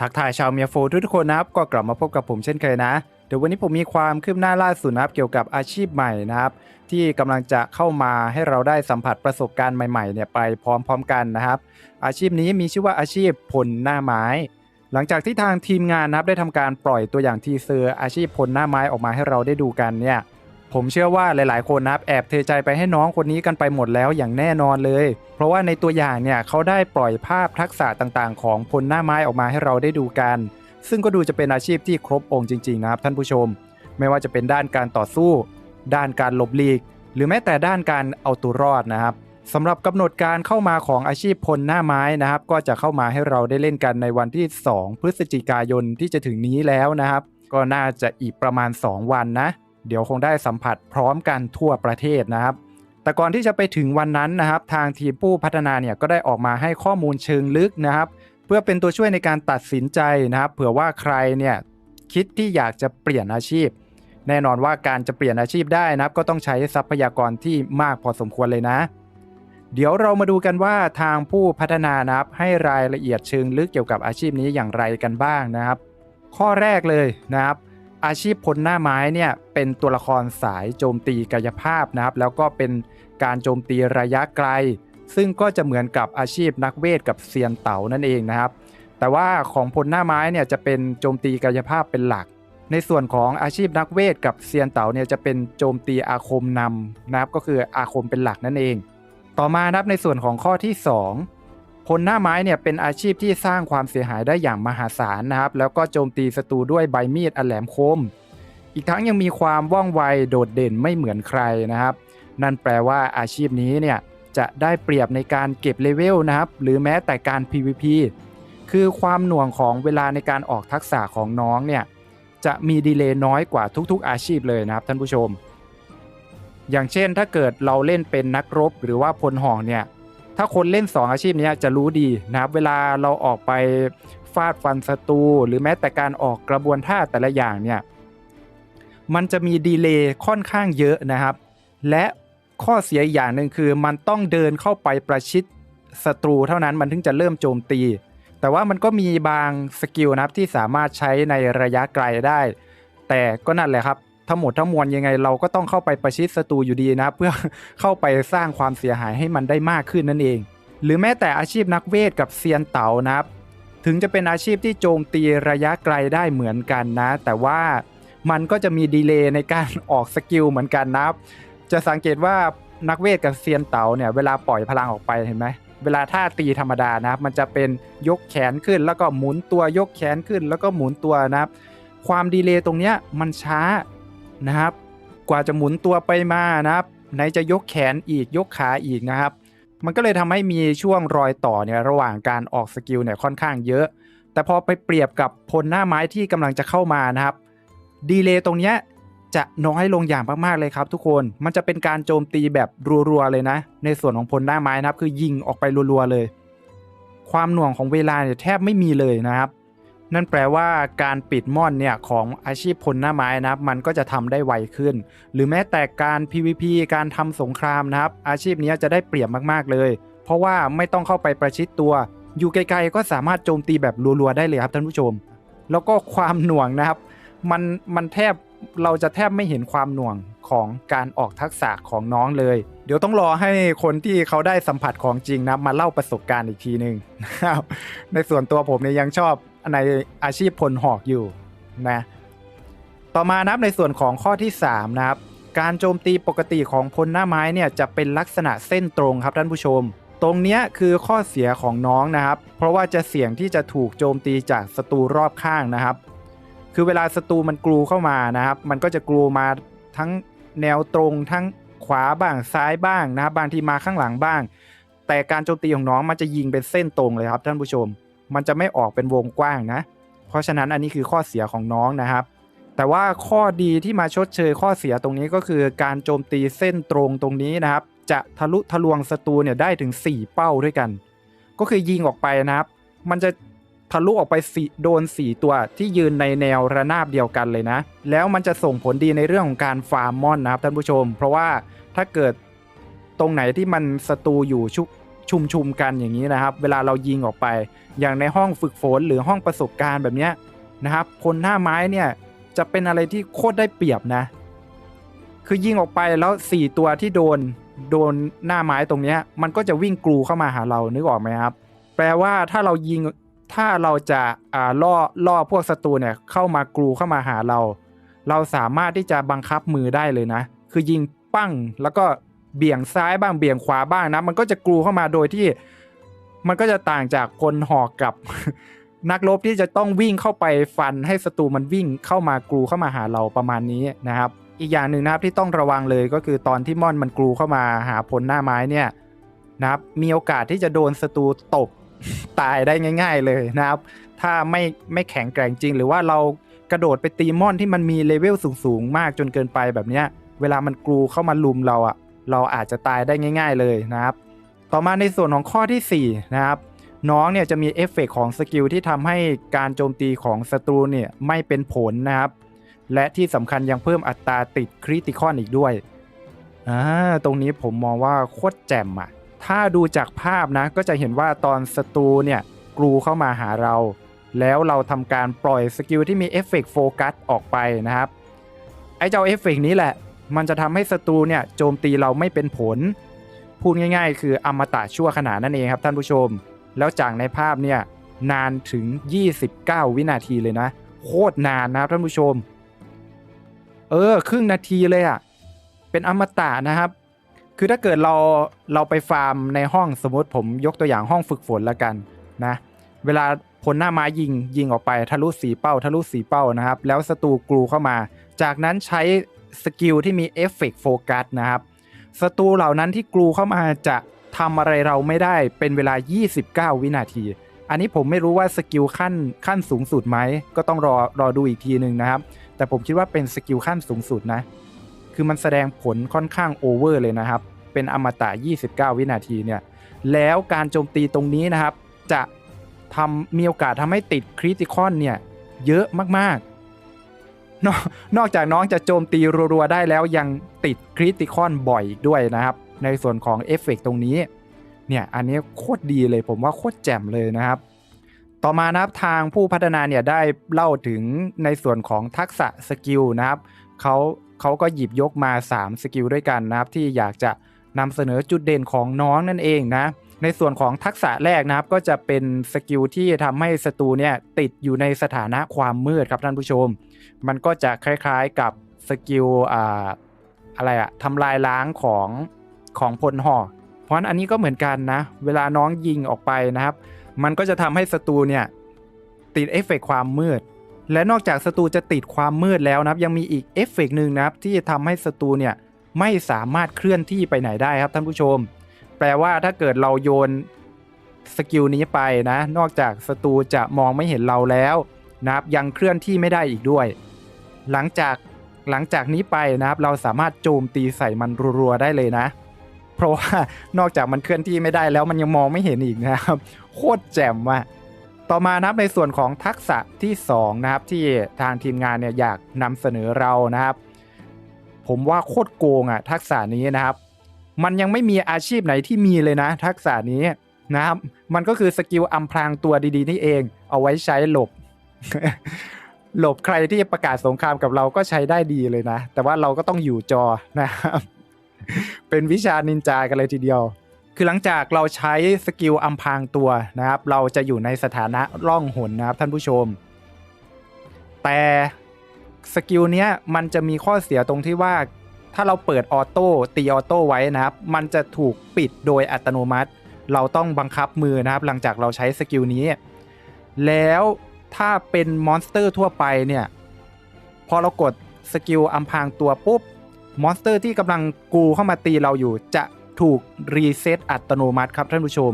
ทักทายชาวเมียโฟทุกๆคนนะครับ ก็กลับมาพบกับผมเช่นเคยนะ เดี๋ยววันนี้ผมมีความคืบหน้าล่าสุดนะครับ เกี่ยวกับอาชีพใหม่นะครับ ที่กำลังจะเข้ามาให้เราได้สัมผัสประสบการณ์ใหม่ๆเนี่ยไปพร้อมๆกันนะครับ อาชีพนี้มีชื่อว่าอาชีพพลหน้าไม้ หลังจากที่ทางทีมงานนะครับได้ทำการปล่อยตัวอย่างทีเซอร์อาชีพพลหน้าไม้ออกมาให้เราได้ดูกันเนี่ย ผมเชื่อว่าหลายๆ คนนะครับแอบเทใจไปให้น้องคนนี้กันไปหมดแล้วอย่างแน่นอนเลย เพราะว่าในตัวอย่างเนี่ยเขาได้ปล่อยภาพทักษะต่างๆ ของพลหน้าไม้ออกมาให้เราได้ดูกัน ซึ่งก็ดูจะเป็นอาชีพที่ครบองค์จริง ๆ นะครับท่านผู้ชม ไม่ว่าจะเป็นด้านการต่อสู้ ด้านการหลบหลีก หรือแม้แต่ด้านการเอาตัวรอดนะครับสำหรับกำหนดการเข้ามาของอาชีพพลหน้าไม้นะครับ ก็จะเข้ามาให้เราได้เล่นกันในวันที่ 2 พฤศจิกายนที่จะถึงนี้แล้วนะครับ ก็น่าจะอีกประมาณ 2 วันนะ เดี๋ยวคงได้สัมผัสพร้อมกันทั่วประเทศนะครับ แต่ก่อนที่จะไปถึงวันนั้นนะครับ ทางทีมผู้พัฒนาเนี่ยก็ได้ออกมาให้ข้อมูลเชิงลึกนะครับ เพื่อเป็นตัวช่วยในการตัดสินใจนะครับ เผื่อว่าใครเนี่ยคิดที่อยากจะเปลี่ยนอาชีพ แน่นอนว่าการจะเปลี่ยนอาชีพได้นะครับ ก็ต้องใช้ทรัพยากรที่มากพอสมควรเลยนะ เดี๋ยวเรามาดูกันว่าทางผู้พัฒนานะครับให้รายละเอียดเชิงลึกเกี่ยวกับอาชีพนี้อย่างไรกันบ้างนะครับ ข้อแรกเลยนะครับ อาชีพพลหน้าไม้เนี่ยเป็นตัวละครสายโจมตีกายภาพนะครับ แล้วก็เป็นการโจมตีระยะไกล ซึ่งก็จะเหมือนกับอาชีพนักเวทกับเซียนเต๋านั่นเองนะครับ แต่ว่าของพลหน้าไม้เนี่ยจะเป็นโจมตีกายภาพเป็นหลัก ในส่วนของอาชีพนักเวทกับเซียนเต๋าเนี่ยจะเป็นโจมตีอาคมนำนะครับก็คืออาคมเป็นหลักนั่นเอง ต่อมานะครับในส่วนของข้อที่ 2 พลหน้าไม้เนี่ยเป็นอาชีพที่สร้างความเสียหายได้อย่างมหาศาลนะครับ แล้วก็โจมตีศัตรูด้วยใบมีดอันแหลมคม อีกทั้งยังมีความว่องไวโดดเด่นไม่เหมือนใครนะครับ นั่นแปลว่าอาชีพนี้เนี่ยจะได้เปรียบในการเก็บเลเวลนะครับ หรือแม้แต่การ PVP คือความหน่วงของเวลาในการออกทักษะของน้องเนี่ยจะมีดีเลย์น้อยกว่าทุกๆ อาชีพเลยนะครับท่านผู้ชม อย่างเช่นถ้าเกิดเราเล่นเป็นนักรบหรือว่าพลห่องเนี่ย ถ้าคนเล่น 2 อาชีพนี้จะรู้ดีนะครับ เวลาเราออกไปฟาดฟันศัตรูหรือแม้แต่การออกกระบวนท่าแต่ละอย่างเนี่ยมันจะมีดีเลย์ค่อนข้างเยอะนะครับ และข้อเสียอย่างหนึ่งคือมันต้องเดินเข้าไปประชิดศัตรูเท่านั้นมันถึงจะเริ่มโจมตี แต่ว่ามันก็มีบางสกิลนะครับที่สามารถใช้ในระยะไกลได้ แต่ก็นั่นแหละครับ ทั้งหมดทั้งมวลยังไงเราก็ต้องเข้าไปประชิดศัตรูอยู่ดีนะ เพื่อเข้าไปสร้างความเสียหายให้มันได้มากขึ้นนั่นเอง หรือแม้แต่อาชีพนักเวทกับเซียนเต๋านะครับ ถึงจะเป็นอาชีพที่โจมตีระยะไกลได้เหมือนกันนะ แต่ว่ามันก็จะมีดีเลย์ในการออกสกิลเหมือนกันนะครับ จะสังเกตว่านักเวทกับเซียนเต๋าเนี่ยเวลาปล่อยพลังออกไปเห็นไหมเวลาท่าตีธรรมดานะครับ มันจะเป็นยกแขนขึ้น แล้วก็หมุนตัวยกแขนขึ้น แล้วก็หมุนตัวนะครับ ความดีเลย์ตรงเนี้ยมันช้า นะครับ กว่าจะหมุนตัวไปมานะครับไหนจะยกแขนอีกยกขาอีกนะครับ มันก็เลยทำให้มีช่วงรอยต่อเนี่ยระหว่างการออกสกิลเนี่ยค่อนข้างเยอะ แต่พอไปเปรียบกับพลหน้าไม้ที่กำลังจะเข้ามานะครับดีเลย์ตรงเนี้ยจะน้อยลงอย่างมากๆเลยครับ ทุกคน มันจะเป็นการโจมตีแบบรัวๆเลยนะ ในส่วนของพลหน้าไม้นะครับ คือยิงออกไปรัวๆเลย ความหน่วงของเวลาเนี่ยแทบไม่มีเลยนะครับ นั่นแปลว่าการปิดม่อนเนี่ยของอาชีพพลหน้าไม้นะครับ มันก็จะทำได้ไวขึ้น หรือแม้แต่การ PVP การทำสงครามนะครับ อาชีพนี้จะได้เปรียบมากๆเลย เพราะว่าไม่ต้องเข้าไปประชิดตัว อยู่ไกลๆก็สามารถโจมตีแบบรัวๆได้เลยครับท่านผู้ชม แล้วก็ความหน่วงนะครับมันมันแทบเราจะแทบไม่เห็นความหน่วงของการออกทักษะของน้องเลย เดี๋ยวต้องรอให้คนที่เขาได้สัมผัสของจริงนะมาเล่าประสบการณ์อีกทีหนึ่งนะครับในส่วนตัวผมเนี่ยยังชอบ ในอาชีพพลหอกอยู่นะต่อมานับในส่วนของข้อที่3นะครับการโจมตีปกติของพลหน้าไม้เนี่ยจะเป็นลักษณะเส้นตรงครับท่านผู้ชม ตรงนี้คือข้อเสียของน้องนะครับ เพราะว่าจะเสี่ยงที่จะถูกโจมตีจากศัตรูรอบข้างนะครับ คือเวลาศัตรูมันกรูเข้ามานะครับ มันก็จะกรูมาทั้งแนวตรงทั้งขวาบ้างซ้ายบ้างนะครับบางทีมาข้างหลังบ้าง แต่การโจมตีของน้องมันจะยิงเป็นเส้นตรงเลยครับท่านผู้ชม มันจะไม่ออกเป็นวงกว้างนะ เพราะฉะนั้นอันนี้คือข้อเสียของน้องนะครับ แต่ว่าข้อดีที่มาชดเชยข้อเสียตรงนี้ก็คือการโจมตีเส้นตรงตรงนี้นะครับ จะทะลุทะลวงศัตรูเนี่ยได้ถึง 4 เป้าด้วยกัน ก็คือยิงออกไปนะครับ มันจะทะลุออกไปสี่โดน 4 ตัวที่ยืนในแนวระนาบเดียวกันเลยนะ แล้วมันจะส่งผลดีในเรื่องของการฟาร์มมอนนะครับท่านผู้ชม เพราะว่าถ้าเกิดตรงไหนที่มันศัตรูอยู่ชุก ชุมชุมๆกันอย่างนี้นะครับ เวลาเรายิงออกไป อย่างในห้องฝึกฝนหรือห้องประสบการณ์แบบนี้นะครับ คนหน้าไม้เนี่ยจะเป็นอะไรที่โคตรได้เปรียบนะ คือยิงออกไปแล้ว 4 ตัวที่โดนโดนหน้าไม้ตรงนี้มันก็จะวิ่งกรูเข้ามาหาเรานึกออกไหมครับ แปลว่าถ้าเรายิงถ้าเราจะอ่าล่อล่อพวกศัตรูเนี่ยเข้ามากรูเข้ามาหาเรา เราสามารถที่จะบังคับมือได้เลยนะ คือยิงปั้งแล้วก็ เบี่ยงซ้ายบ้างเบี่ยงขวาบ้างนะ มันก็จะกรูเข้ามาโดยที่ มันก็จะต่างจากพลหอกกับ นักรบที่จะต้องวิ่งเข้าไปฟันให้ศัตรูมันวิ่งเข้ามากรูเข้ามาหาเราประมาณนี้นะครับ อีกอย่างหนึ่งนะครับที่ต้องระวังเลยก็คือตอนที่ม่อนมันกรูเข้ามาหาพลหน้าไม้เนี่ยนะครับ มีโอกาสที่จะโดนศัตรูตบตายได้ง่าย ๆเลยนะครับ ถ้าไม่ไม่แข็งแกร่งจริง หรือว่าเรากระโดดไปตีม่อนที่มันมีเลเวลสูงๆมากจนเกินไปแบบเนี้ย เวลามันกรูเข้ามาลุมเราอะ่ะ เราอาจจะตายได้ง่าย ๆเลยนะครับ ต่อมาในส่วนของข้อทีสี่4นะครับน้องเนี่ยจะมีเอฟเฟกต์ของสกิลที่ทำให้การโจมตีของศัตรูเนี่ยไม่เป็นผลนะครับ และที่สำคัญยังเพิ่มอัตราติดคริติคอนอีกด้วยอ่าตรงนี้ผมมองว่าโคตรแจ่มอะถ้าดูจากภาพนะก็จะเห็นว่าตอนศัตรูเนี่ยกรูเข้ามาหาเรา แล้วเราทำการปล่อยสกิลที่มีเอฟเฟกต์โฟกัสออกไปนะครับ ไอ้เจ้าเอฟเฟกต์นี้แหละ มันจะทำให้ศัตรูเนี่ยโจมตีเราไม่เป็นผล พูดง่ายๆ คืออมตะชั่วขณะนั่นเองครับท่านผู้ชม แล้วจากในภาพเนี่ยนานถึง 29 วินาทีเลยนะ โคตรนานนะครับท่านผู้ชม เออ ครึ่งนาทีเลยอะ่ะ เป็นอมตะนะครับ คือถ้าเกิดเราเราไปฟาร์มในห้องสมมติผมยกตัวอย่างห้องฝึกฝนแล้วกันนะ เวลาพลหน้าไม้ยิงยิงออกไปทะลุสีเป้าทะลุสีเป้านะครับ แล้วศัตรูกรูเข้ามา จากนั้นใช้ สกิลที่มีเอฟเฟกต์โฟกัสนะครับศัตรูเหล่านั้นที่กรูเข้ามาจะทำอะไรเราไม่ได้เป็นเวลา 29 วินาที อันนี้ผมไม่รู้ว่าสกิลขั้นขั้นสูงสุดไหม ก็ต้องรอรอดูอีกทีหนึ่งนะครับ แต่ผมคิดว่าเป็นสกิลขั้นสูงสุดนะ คือมันแสดงผลค่อนข้างโอเวอร์เลยนะครับ เป็นอมตะ 29 วินาทีเนี่ย แล้วการโจมตีตรงนี้นะครับ จะทำมีโอกาสทำให้ติดคริติคอนเนี่ยเยอะมาก นอกนอกจากน้องจะโจมตีรัวๆได้แล้วยังติดคริติคอนบ่อยอีกด้วยนะครับ ในส่วนของเอฟเฟกต์ตรงนี้ เนี่ย อันนี้โคตรดีเลยผมว่าโคตรแจ่มเลยนะครับ ต่อมานะครับทางผู้พัฒนาเนี่ยได้เล่าถึงในส่วนของทักษะสกิลนะครับเขาเขาก็หยิบยกมา 3 สกิลด้วยกันนะครับ ที่อยากจะนำเสนอจุดเด่นของน้องนั่นเองนะ ในส่วนของทักษะแรกนะครับ ก็จะเป็นสกิลที่ทำให้ศัตรูเนี่ยติดอยู่ในสถานะความมืดครับท่านผู้ชม มันก็จะคล้ายๆกับสกิลอ่าอะไรอะทำลายล้างของของพลหอเพราะอันนี้ก็เหมือนกันนะ เวลาน้องยิงออกไปนะครับ มันก็จะทำให้ศัตรูเนี่ยติดเอฟเฟกต์ความมืด และนอกจากศัตรูจะติดความมืดแล้วนะครับยังมีอีกเอฟเฟกต์หนึ่งนะครับที่จะทำให้ศัตรูเนี่ยไม่สามารถเคลื่อนที่ไปไหนได้ครับท่านผู้ชม แปลว่าถ้าเกิดเราโยนสกิลนี้ไปนะ นอกจากศัตรูจะมองไม่เห็นเราแล้วนะครับยังเคลื่อนที่ไม่ได้อีกด้วย หลังจากหลังจากนี้ไปนะครับ เราสามารถโจมตีใส่มันรัวๆได้เลยนะ เพราะว่านอกจากมันเคลื่อนที่ไม่ได้แล้วมันยังมองไม่เห็นอีกนะครับ โคตรแจ่มว่ะต่อมานะครับในส่วนของทักษะที่ 2 นะครับ ที่ทางทีมงานเนี่ยอยากนำเสนอเรานะครับ ผมว่าโคตรโกงอะทักษะนี้นะครับ มันยังไม่มีอาชีพไหนที่มีเลยนะ ทักษะนี้นะครับ มันก็คือสกิลอำพรางตัวดีๆ นี่เอง เอาไว้ใช้หลบ หลบใครที่ประกาศสงครามกับเราก็ใช้ได้ดีเลยนะ แต่ว่าเราก็ต้องอยู่จอนะครับ เป็นวิชานินจากันเลยทีเดียว คือหลังจากเราใช้สกิลอำพรางตัวนะครับ เราจะอยู่ในสถานะร่องหนนะครับท่านผู้ชม แต่สกิลเนี้ยมันจะมีข้อเสียตรงที่ว่า ถ้าเราเปิดออโต้ตีออโต้ไว้นะครับ มันจะถูกปิดโดยอัตโนมัติ เราต้องบังคับมือนะครับ หลังจากเราใช้สกิลนี้ แล้วถ้าเป็นมอนสเตอร์ทั่วไปเนี่ย พอเรากดสกิลอำพางตัวปุ๊บ มอนสเตอร์ที่กำลังกูเข้ามาตีเราอยู่ จะถูกรีเซ็ตอัตโนมัติครับท่านผู้ชม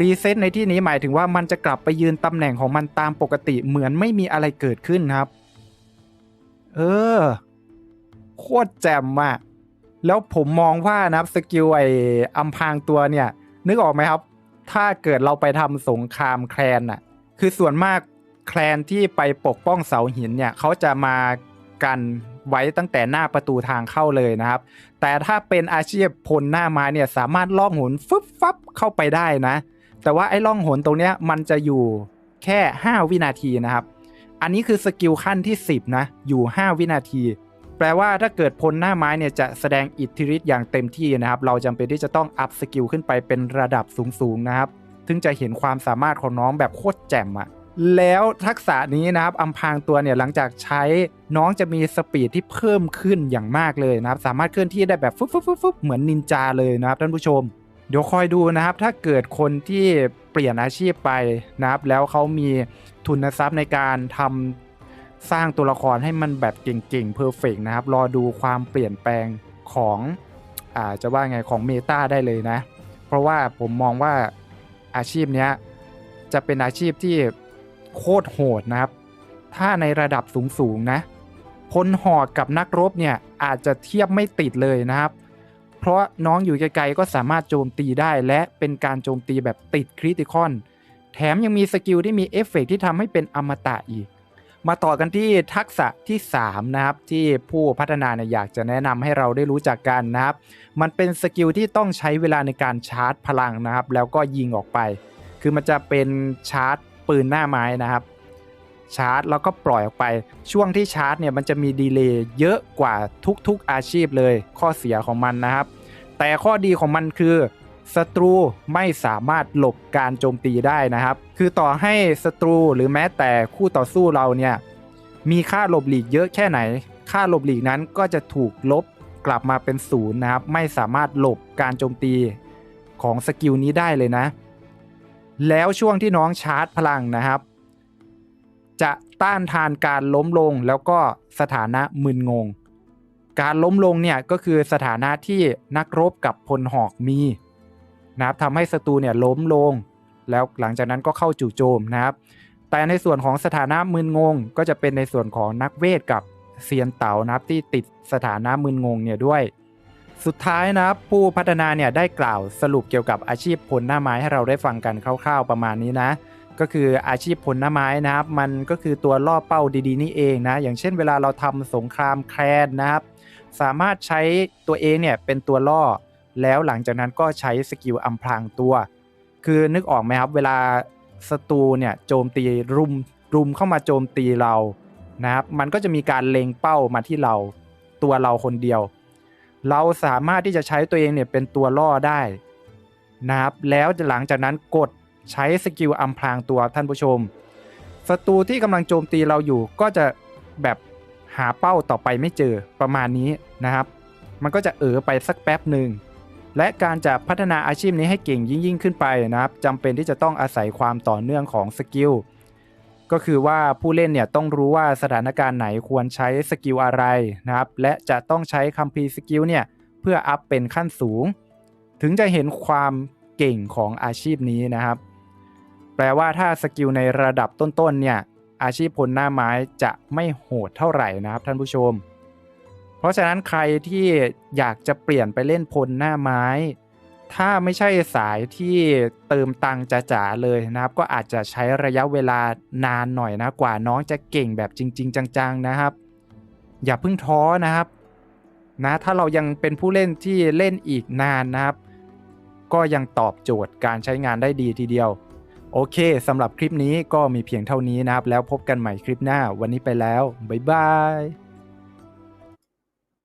รีเซ็ตในที่นี้หมายถึงว่ามันจะกลับไปยืนตำแหน่งของมันตามปกติเหมือนไม่มีอะไรเกิดขึ้นครับ เออ โคตรแจ่มอะแล้วผมมองว่านะครับสกิลไออำพรางตัวเนี่ย นึกออกไหมครับ ถ้าเกิดเราไปทำสงครามแคลนน่ะคือส่วนมากแคลนที่ไปปกป้องเสาหินเนี่ยเขาจะมากันไว้ตั้งแต่หน้าประตูทางเข้าเลยนะครับ แต่ถ้าเป็นอาชีพพลหน้าไม้เนี่ยสามารถล่องหนฟึบฟับเข้าไปได้นะ แต่ว่าไอ้ล่องหนตรงเนี้ยมันจะอยู่แค่ 5 วินาทีนะครับ อันนี้คือสกิลขั้นที่ 10 นะ อยู่ 5 วินาที แปลว่าถ้าเกิดพลหน้าไม้เนี่ยจะแสดงอิทธิฤทธิ์อย่างเต็มที่นะครับ เราจำเป็นที่จะต้องอัพสกิลขึ้นไปเป็นระดับสูงๆนะครับถึงจะเห็นความสามารถของน้องแบบโคตรแจ่มอะแล้วทักษะนี้นะครับอำพางตัวเนี่ยหลังจากใช้น้องจะมีสปีดที่เพิ่มขึ้นอย่างมากเลยนะครับ สามารถเคลื่อนที่ได้แบบฟึบฟึบฟึบฟึบเหมือนนินจาเลยนะครับท่านผู้ชม เดี๋ยวคอยดูนะครับ ถ้าเกิดคนที่เปลี่ยนอาชีพไปนะครับ แล้วเขามีทุนทรัพย์ในการทำ สร้างตัวละครให้มันแบบเก่งๆเพอร์เฟกนะครับ รอดูความเปลี่ยนแปลงของอ่าจะว่าไงของเมตาได้เลยนะ เพราะว่าผมมองว่าอาชีพเนี้ยจะเป็นอาชีพที่โคตรโหดนะครับ ถ้าในระดับสูงๆนะพลหอกกับนักรบเนี่ยอาจจะเทียบไม่ติดเลยนะครับ เพราะน้องอยู่ไกลๆก็สามารถโจมตีได้และเป็นการโจมตีแบบติดคริติคอน แถมยังมีสกิลที่มีเอฟเฟกต์ที่ทำให้เป็นอมตะอีก มาต่อกันที่ทักษะที่ 3 นะครับ ที่ผู้พัฒนาเนี่ยอยากจะแนะนำให้เราได้รู้จักกันนะครับ มันเป็นสกิลที่ต้องใช้เวลาในการชาร์จพลังนะครับ แล้วก็ยิงออกไป คือมันจะเป็นชาร์จปืนหน้าไม้นะครับ ชาร์จแล้วก็ปล่อยออกไป ช่วงที่ชาร์จเนี่ยมันจะมีดีเลย์เยอะกว่าทุกๆอาชีพเลย ข้อเสียของมันนะครับ แต่ข้อดีของมันคือ ศัตรูไม่สามารถหลบการโจมตีได้นะครับ คือต่อให้ศัตรูหรือแม้แต่คู่ต่อสู้เราเนี่ยมีค่าหลบหลีกเยอะแค่ไหน ค่าหลบหลีกนั้นก็จะถูกลบกลับมาเป็นศูนย์นะครับ ไม่สามารถหลบการโจมตีของสกิลนี้ได้เลยนะ แล้วช่วงที่น้องชาร์จพลังนะครับ จะต้านทานการล้มลงแล้วก็สถานะมึนงง การล้มลงเนี่ยก็คือสถานะที่นักรบกับพลหอกมี นะครับทำให้ศัตรูเนี่ยล้มลง แล้วหลังจากนั้นก็เข้าจู่โจมนะครับ แต่ในส่วนของสถานะมึนงง ก็จะเป็นในส่วนของนักเวทกับเซียนเต๋านะครับที่ติดสถานะมึนงงเนี่ยด้วย สุดท้ายนะครับผู้พัฒนาเนี่ยได้กล่าวสรุปเกี่ยวกับอาชีพพลหน้าไม้ให้เราได้ฟังกันคร่าว ๆ ประมาณนี้นะก็คืออาชีพพลหน้าไม้นะครับ มันก็คือตัวล่อเป้าดีๆนี่เองนะ อย่างเช่นเวลาเราทำสงครามแคลนนะครับ สามารถใช้ตัวเองเนี่ยเป็นตัวล่อ แล้วหลังจากนั้นก็ใช้สกิลอำพรางตัว คือนึกออกไหมครับ เวลาศัตรูเนี่ยโจมตีรุมรุมเข้ามาโจมตีเรานะครับมันก็จะมีการเล็งเป้ามาที่เราตัวเราคนเดียว เราสามารถที่จะใช้ตัวเองเนี่ยเป็นตัวล่อได้นะครับแล้วหลังจากนั้นกดใช้สกิลอำพรางตัวท่านผู้ชมศัตรูที่กำลังโจมตีเราอยู่ก็จะแบบหาเป้าต่อไปไม่เจอประมาณนี้นะครับ มันก็จะเออไปสักแป๊บหนึ่ง และการจะพัฒนาอาชีพนี้ให้เก่งยิ่งยิ่งขึ้นไปนะครับจำเป็นที่จะต้องอาศัยความต่อเนื่องของสกิลก็คือว่าผู้เล่นเนี่ยต้องรู้ว่าสถานการณ์ไหนควรใช้สกิลอะไรนะครับ และจะต้องใช้คัมภีร์สกิลเนี่ยเพื่ออัพเป็นขั้นสูง ถึงจะเห็นความเก่งของอาชีพนี้นะครับ แปลว่าถ้าสกิลในระดับต้นๆเนี่ยอาชีพพลหน้าไม้จะไม่โหดเท่าไหร่นะครับท่านผู้ชม เพราะฉะนั้นใครที่อยากจะเปลี่ยนไปเล่นพลหน้าไม้ ถ้าไม่ใช่สายที่เติมตังค์จ๋าๆเลยนะครับ ก็อาจจะใช้ระยะเวลานานหน่อยนะกว่าน้องจะเก่งแบบจริง ๆ จัง ๆนะครับ อย่าเพิ่งท้อนะครับนะถ้าเรายังเป็นผู้เล่นที่เล่นอีกนานนะครับ ก็ยังตอบโจทย์การใช้งานได้ดีทีเดียว โอเคสำหรับคลิปนี้ก็มีเพียงเท่านี้นะครับ แล้วพบกันใหม่คลิปหน้าวันนี้ไปแล้ว บ๊ายบาย